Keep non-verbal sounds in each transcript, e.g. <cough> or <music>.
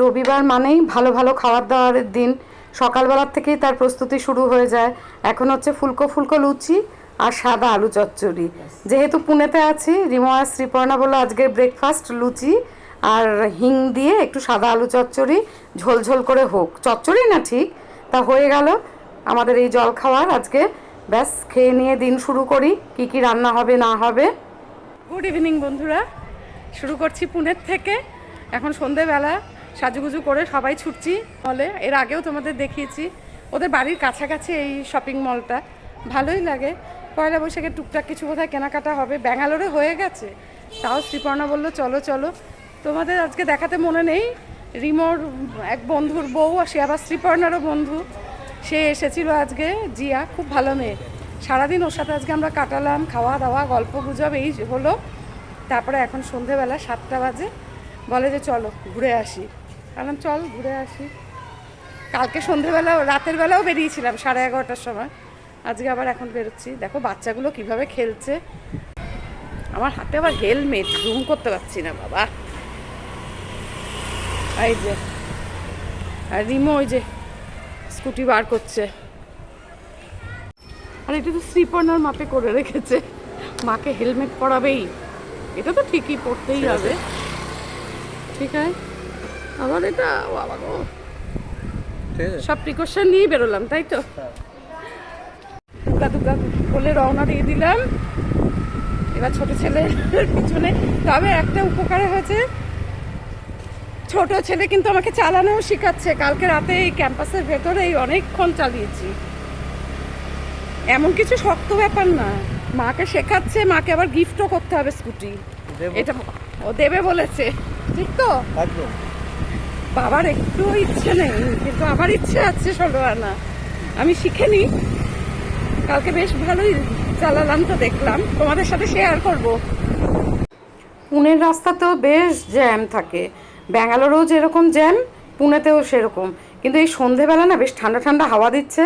রবিবার মানেই ভালো ভালো খাবার দাবারের দিন। সকালবেলার থেকেই তার প্রস্তুতি শুরু হয়ে যায়। এখন হচ্ছে ফুলকো ফুলকো লুচি আর সাদা আলু চচ্চড়ি। যেহেতু পুনেতে আছি রিময়া শ্রীপর্ণা বলল আজকের ব্রেকফাস্ট লুচি আর হিং দিয়ে একটু সাদা আলু চচ্চড়ি, ঝোল ঝোল করে হোক। চচ্চড়ি না ঠিক, তা হয়ে গেল আমাদের এই জল খাওয়ার। আজকে ব্যাস, খেয়ে নিয়ে দিন শুরু করি, কি কি রান্না হবে, না হবে। গুড ইভিনিং বন্ধুরা। শুরু করছি পুনের থেকে। এখন সন্ধেবেলা। সাজুগুজু করে সবাই ছুটছি হলে এর আগেও তোমাদের দেখিয়েছি। ওদের বাড়ির কাছাকাছি এই শপিং মলটা ভালোই লাগে। পয়লা বৈশাখে টুকটাক কিছু বোধহয় কেনাকাটা হবে। ব্যাঙ্গালোরে হয়ে গেছে। তাও শ্রীপর্ণা বলল, চলো চলো। তোমাদের আজকে দেখাতে মনে নেই? রিমোর এক বন্ধুর বউ সে আবার শ্রীপর্ণারও বন্ধু। সে এসেছিল আজকে, জিয়া, খুব ভালো মেয়ে। সারাদিন ওর সাথে আজকে আমরা কাটালাম খাওয়া দাওয়া গল্প গুজব এই হলো। তারপরে এখন সন্ধেবেলা সাতটা বাজে। বলে যে, চলো, ঘুরে আসি। বললাম চল ঘুরে আসি। কালকে সন্ধেবেলা রাতের বেলাও বেরিয়েছিলাম সাড়ে এগারোটার সময়। আজকে আবার এখন বেরোচ্ছি। দেখো বাচ্চাগুলো কীভাবে খেলছে। আমার হাতে আবার হেলমেট জুম করতে পারছি না বাবা। এই যে আর রিমো ওই যে স্কুটি বার করছে। আর এটা তো শ্রীপর্ণার মাপে করে রেখেছে। মাকে হেলমেট পরাবেই। এটা তো ঠিকই পড়তেই হবে। ঠিক আছে? আবার এটা বাবা গো। সব প্রিকশন নিয়ে বেরোলাম তাই তো? দুগা দুগা বলে রওনা দিয়ে দিলাম। এবার ছোট ছেলে পিছনে তবে একটা উপকারে হয়েছে। ছোট ছেলে কিন্তু আমাকে চালানোও শেখাচ্ছে। কালকে রাতে এই ক্যাম্পাসের ভেতরেই অনেকক্ষণ চালিয়েছি। এমন কিছু শক্ত ব্যাপার না। মাকে শেখাচ্ছে মাকে আবার গিফটও করতে হবে স্কুটি। এটা ও দেবে বলেছে। ঠিক তো? একদম। বাবার একটু ইচ্ছে নেই, কিন্তু আমার ইচ্ছে আছে ষোলো আনা আমি শিখে নিই কালকে বেশ ভালোই চালালাম তো দেখলাম। তোমাদের সাথে শেয়ার করব। পুনের রাস্তা তো বেশ জ্যাম থাকে। ব্যাঙ্গালোরেও যেরকম জ্যাম পুনেতেও সেরকম। কিন্তু এই সন্ধেবেলা না বেশ ঠান্ডা ঠান্ডা হাওয়া দিচ্ছে।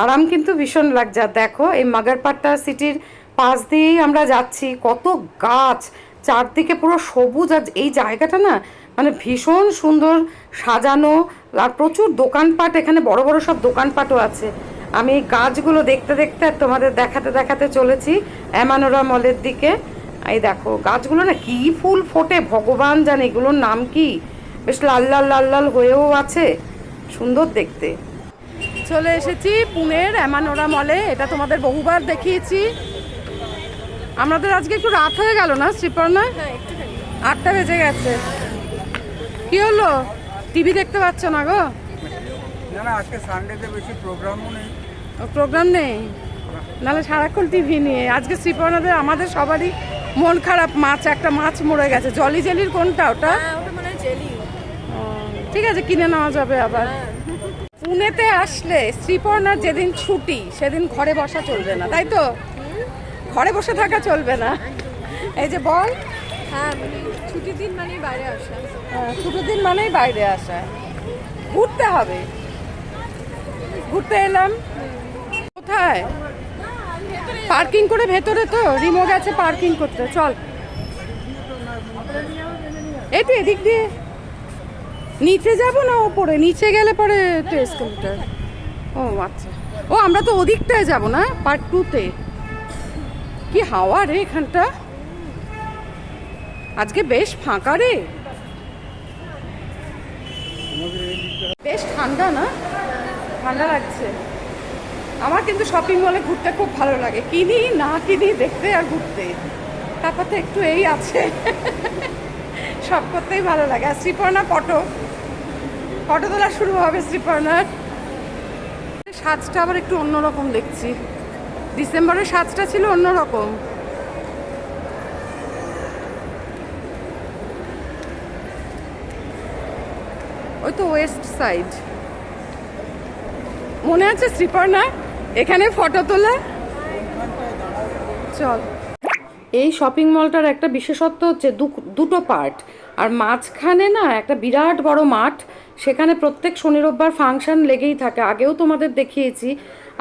আরাম কিন্তু ভীষণ লাগছে। আর দেখো, এই মাগারপাট্টা সিটির পাশ দিয়েই আমরা যাচ্ছি। কত গাছ, চারদিকে পুরো সবুজ। আর এই জায়গাটা না মানে ভীষণ সুন্দর সাজানো আর প্রচুর দোকানপাট এখানে বড় বড় সব দোকানপাটও আছে। আমি এই গাছগুলো দেখতে দেখতে আর তোমাদের দেখাতে দেখাতে চলেছি অ্যামানোরা মলের দিকে। এই দেখো গাছগুলো না কি ফুল ফোটে ভগবান জানে এগুলোর নাম কি? বেশ লাল লাল লাল লাল হয়েও আছে সুন্দর দেখতে। চলে এসেছি পুনের অ্যামানোরা মলে এটা তোমাদের বহুবার দেখিয়েছি। আমাদের আজকে একটু রাত হয়ে গেল না শ্রীপর্ণা? আটটা বেজে গেছে। কি হলো? টিভি দেখতে পাচ্ছ না গো? না না আজকে সানডেতে বেশি প্রোগ্রামও নেই। প্রোগ্রাম নেই? নাহলে সারাক্ষণ টিভি নিয়ে। আজকে শ্রীপর্ণাদের আমাদের সবারই মন খারাপ মাছ একটা মাছ মরে গেছে। জলি জেলির কোনটা ওটা? ওটা মনে হয় ঠিক আছে কিনে নেওয়া যাবে আবার। পুনেতে আসলে শ্রীপর্ণার যেদিন ছুটি সেদিন ঘরে বসা চলবে না তাই তো? ঘরে বসে থাকা চলবে না। এই যে বল। হ্যাঁ মানে ছুটির দিন মানেই বাইরে আসা। ছুটির দিন মানেই বাইরে আসা। ঘুরতে হবে। ঘুরতে এলাম। কোথায়? পার্কিং করে ভেতরে তো রিমো গেছে পার্কিং করতে। চল। এই তো এদিক দিয়ে। নিচে যাব না ওপরে? নিচে গেলে পরে তো এসকেলেটার ও আচ্ছা। ও, আমরা তো ওদিকটায় যাব না? পার্ট টুতে কি হাওয়া রে এখানটা? আজকে বেশ ফাঁকা রে। বেশ ঠান্ডা না? ঠান্ডা লাগছে। আমার কিন্তু শপিং মলে ঘুরতে খুব ভালো লাগে। কিনি, না কিনি দেখতে আর ঘুরতে। তারপর তো একটু এই আছে। সব করতেই ভালো লাগে। আর শ্রীপর্ণা ফটো ফটো তোলা শুরু হবে শ্রীপর্ণার। সাজটা আবার একটু অন্যরকম দেখছি। ডিসেম্বরের সাজটা ছিল অন্যরকম। ওই তো ওয়েস্ট সাইড। মনে আছে শ্রীপর্ণা এখানে ফটো তোলা? চল। এই শপিং মলটার একটা বিশেষত্ব হচ্ছে দুটো পার্ট। আর মাঝখানে না একটা বিরাট বড় মাঠ, সেখানে প্রত্যেক শনি রোববার ফাংশন লেগেই থাকে। আগেও তোমাদের দেখিয়েছি।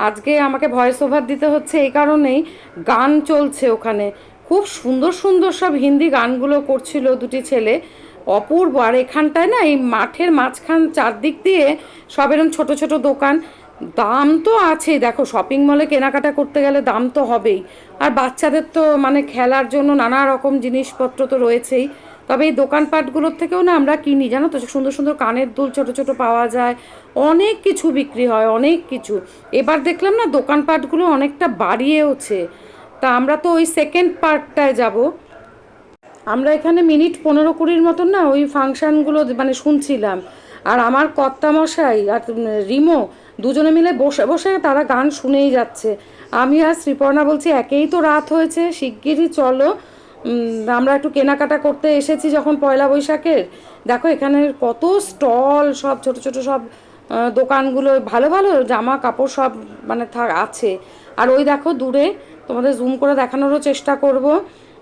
আজকে আমাকে ভয়েস ওভার দিতে হচ্ছে এই কারণেই গান চলছে ওখানে। খুব সুন্দর সুন্দর সব হিন্দি গানগুলো করছিল দুটি ছেলে। অপূর্ব। আর এখানটায় না, এই মাঠের মাঝখান চারদিক দিয়ে সব এরকম ছোট ছোট দোকান। দাম তো আছেই দেখো শপিং মলে কেনাকাটা করতে গেলে দাম তো হবেই। আর বাচ্চাদের তো মানে খেলার জন্য নানা রকম জিনিসপত্র তো রয়েছেই। তবে এই দোকানপাটগুলোর থেকেও না আমরা কিনি, জানো তো? সুন্দর সুন্দর কানের দুল ছোট ছোট পাওয়া যায়, অনেক কিছু বিক্রি হয়, অনেক কিছু। এবার দেখলাম না, দোকানপাটগুলো অনেকটা বাড়িয়েওছে। তা আমরা তো ওই সেকেন্ড পার্টটায় যাব। আমরা এখানে মিনিট পনেরো কুড়ির মতন না ওই ফাংশানগুলো মানে শুনছিলাম। আর আমার কর্তামশাই আর রিমো দুজনে মিলে বসে বসে তারা গান শুনেই যাচ্ছে। আমি আর শ্রীপর্ণা বলছি, একেই তো রাত হয়েছে, শিগগিরই চলো। আমরা একটু কেনাকাটা করতে এসেছি যখন পয়লা বৈশাখের। দেখো এখানে কত স্টল, সব ছোট ছোট সব দোকানগুলো, ভালো ভালো জামা, কাপড় সব মানে আছে। আর ওই দেখো দূরে তোমাদের জুম করে দেখানোরও চেষ্টা করব।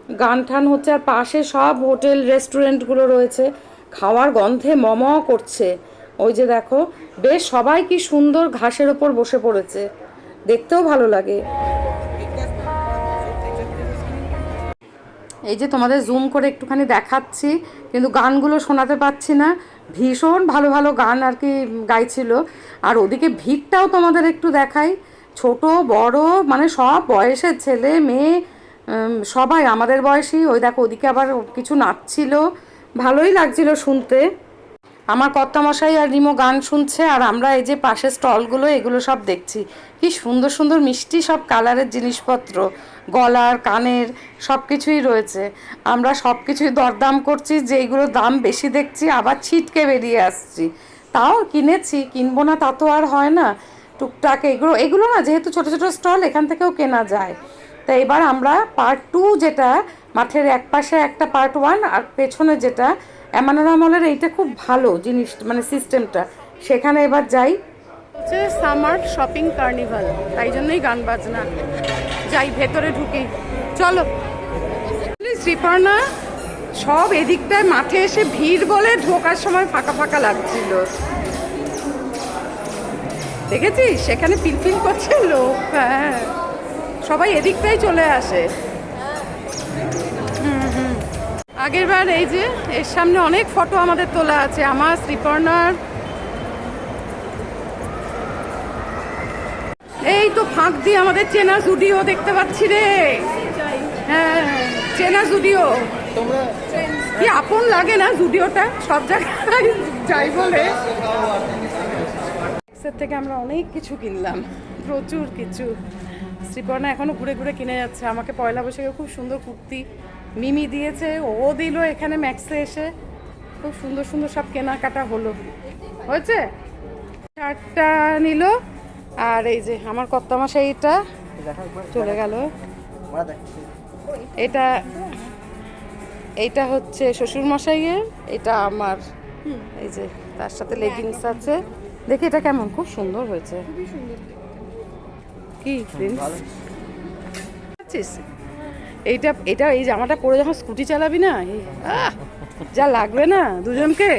গান ঠান হচ্ছে আর পাশে সব হোটেল রেস্টুরেন্টগুলো রয়েছে। খাওয়ার গন্ধে মম করছে। ওই যে দেখো, বেশ সবাই কি সুন্দর ঘাসের ওপর বসে পড়েছে। দেখতেও ভালো লাগে। এই যে তোমাদের জুম করে একটুখানি দেখাচ্ছি, কিন্তু গানগুলো শোনাতে পাচ্ছি না। ভীষণ ভালো ভালো গান আর কি গাইছিল। আর ওদিকে ভিড়টাও তোমাদের একটু দেখাই। ছোট, বড় মানে সব বয়সের ছেলে, মেয়ে সবাই আমাদের বয়সী, ওই দেখো ওদিকে আবার কিছু নাচছিল। ভালোই লাগছিল শুনতে। আমার কর্তামশাই আর রিমো গান শুনছে, আর আমরা এই যে পাশে স্টলগুলো, এগুলো সব দেখছি। কি সুন্দর সুন্দর মিষ্টি সব কালারের জিনিসপত্র, গলার, কানের সব কিছুই রয়েছে। আমরা সব কিছুই দরদাম করছি, যে এইগুলোর দাম বেশি দেখছি, আবার ছিটকে বেরিয়ে আসছি। তাও কিনেছি, কিনবো না তা তো আর হয় না। টুকটাক এগুলো এগুলো না, যেহেতু ছোট ছোট স্টল, এখান থেকেও কেনা যায়। তা এবার আমরা পার্ট টু যেটা, মাঠের এক পাশে একটা পার্ট ওয়ান আর পেছনে যেটা এমানোরা মলের এইটা খুব ভালো জিনিস মানে সিস্টেমটা সেখানে এবার যাই। হচ্ছে সামার শপিং কার্নিভাল তাই জন্যই গান বাজনা। যাই, ভেতরে ঢুকি। চলো। শ্রীপর্ণা, সব এদিকটায় মাঠে এসে ভিড় বলে ঢোকার সময় ফাঁকা ফাঁকা লাগছিল। দেখেছিস? সেখানে পিলপিল করছে লোক হ্যাঁ। সবাই এদিকটাই চলে আসে। আগের বার এই যে এর সামনে অনেক ফটো আমাদের তোলা আছে। আমার শ্রীপর্ণার। এই তো ফাঁক দিয়ে আমাদের চেনা জুডিও দেখতে পাচ্ছি রে। হ্যাঁ চেনা জুডিও। কি আপন লাগে না জুডিওটা? সব জায়গায় যাই বলে। থেকে আমরা অনেক কিছু কিনলাম। প্রচুর কিছু। শ্রীপর্ণা এখনও ঘুরে ঘুরে কিনে যাচ্ছে। আমাকে পয়লা বৈশাখে খুব সুন্দর কুর্তি মিমি দিয়েছে, ও দিল এখানে ম্যাক্সে এসে। খুব সুন্দর সুন্দর সব কেনাকাটা হলো। হয়েছে? শার্টটা নিল, আর এই যে আমার কর্তামশাইটা চলে গেল। এটা এইটা হচ্ছে শ্বশুর মশাইয়ের এটা আমার, এই যে তার সাথে লেগিংস আছে। দেখি এটা কেমন? খুব সুন্দর হয়েছে। কি আছিস? এইটা এটা এই জামাটা পরে যখন স্কুটি চালাবি না যা লাগবে না দুজনকে?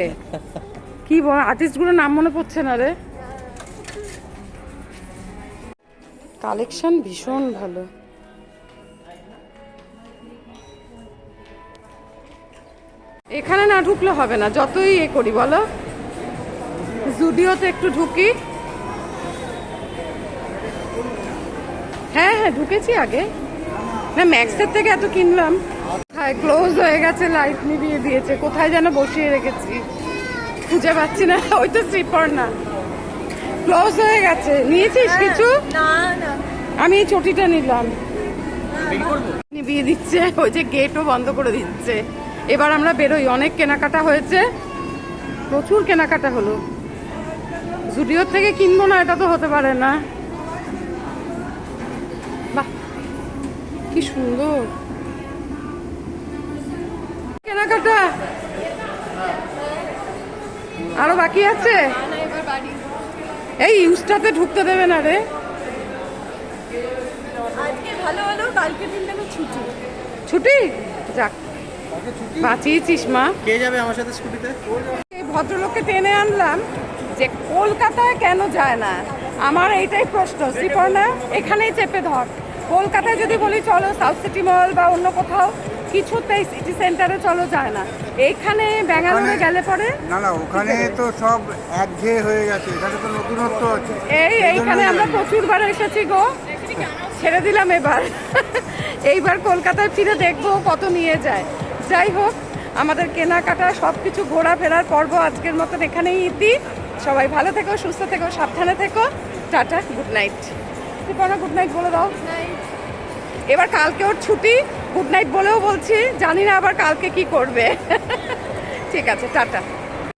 কি বল আর্টিস্টগুলোর নাম মনে পড়ছে না রে? কালেকশন ভীষণ ভালো। এখানে না ঢুকলে হবে না যতই এ করি বলো। জুডিওতে একটু ঢুকি। হ্যাঁ হ্যাঁ ঢুকেছি আগে। না ম্যাক্সের থেকে এত কিনলাম। হ্যাঁ ক্লোজ হয়ে গেছে লাইট নিভিয়ে দিয়েছে। কোথায় যেন বসিয়ে রেখেছি। খুঁজে পাচ্ছি না <laughs> ওই তো শ্রীপর না। ক্লোজ হয়ে গেছে। নিয়েছিস কিছু? না না। আমি এই চটিটা নিলাম। নিভিয়ে দিচ্ছে ওই যে গেটও বন্ধ করে দিচ্ছে। এবার আমরা বেরোই। অনেক কেনাকাটা হয়েছে। প্রচুর কেনাকাটা হলো। জুডিওর থেকে কিনবো না এটা তো হতে পারে না। কি সুন্দর। কেনাকাটা। আরও বাকি আছে? না এবার বাড়ি। এই ইউজটাতে ঢুকতে দেবে না রে। আজকে ভালো হলো কালকে দিনটা আমি ছুটি। ছুটি? যাক বাঁচিয়েছিস মা। কে যাবে আমার সাথে স্কুটিতে? এই ভদ্রলোককে টেনে আনলাম যে কলকাতায় কেন যায় না? আমার এইটাই প্রশ্ন। শ্রীপর্ণা এখানেই চেপে ধর। কলকাতায় যদি বলি চলো সাউথ সিটি মল বা অন্য কোথাও কিছুতেই সিটি সেন্টারে চলো যায় না। এইখানে ব্যাঙ্গালোরে গেলে পরে না না ওখানে তো সব একঘেয়ে হয়ে গেছে। এখানে তো নতুনত্ব আছে। এই এইখানে আমরা। প্রচুরবার এসেছি গো। ছেড়ে দিলাম এবার। এইবার কলকাতায় ফিরে দেখব কত নিয়ে যায়। যাই হোক আমাদের কেনাকাটা সব কিছু ঘোরাফেরার পর্ব আজকের মতন এখানেই ইতি। সবাই ভালো থেকো সুস্থ থেকো সাবধানে থেকো। Tata good night. Kripna good night বলে দাও। এবার কালকে ওর ছুটি গুড নাইট বলেও বলছি। জানি না আবার কালকে কি করবে। <laughs> ঠিক আছে, টাটা।